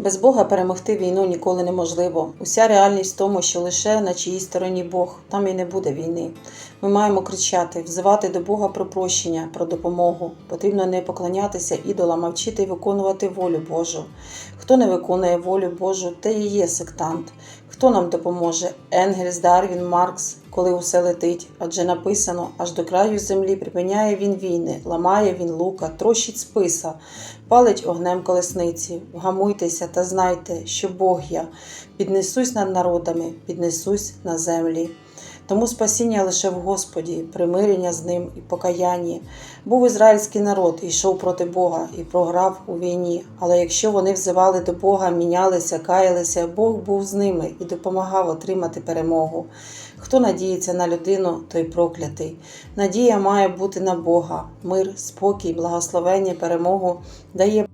Без Бога перемогти війну ніколи неможливо. Уся реальність в тому, що лише на чиїй стороні Бог, там і не буде війни. Ми маємо кричати, взивати до Бога про прощення, про допомогу. Потрібно не поклонятися ідолам, а вчити і виконувати волю Божу. Хто не виконує волю Божу, те і є сектант. Хто нам допоможе? Енгельс, Дарвін, Маркс, коли усе летить. Адже написано: аж до краю землі припиняє він війни, ламає він лука, трощить списа, палить огнем колесниці. Вгамуйтеся та знайте, що Бог я, піднесусь над народами, піднесусь на землі. Тому спасіння лише в Господі, примирення з ним і покаянні. Був ізраїльський народ, і йшов проти Бога і програв у війні. Але якщо вони взивали до Бога, мінялися, каялися, Бог був з ними і допомагав отримати перемогу. Хто надіється на людину, той проклятий. Надія має бути на Бога. Мир, спокій, благословення, перемогу дає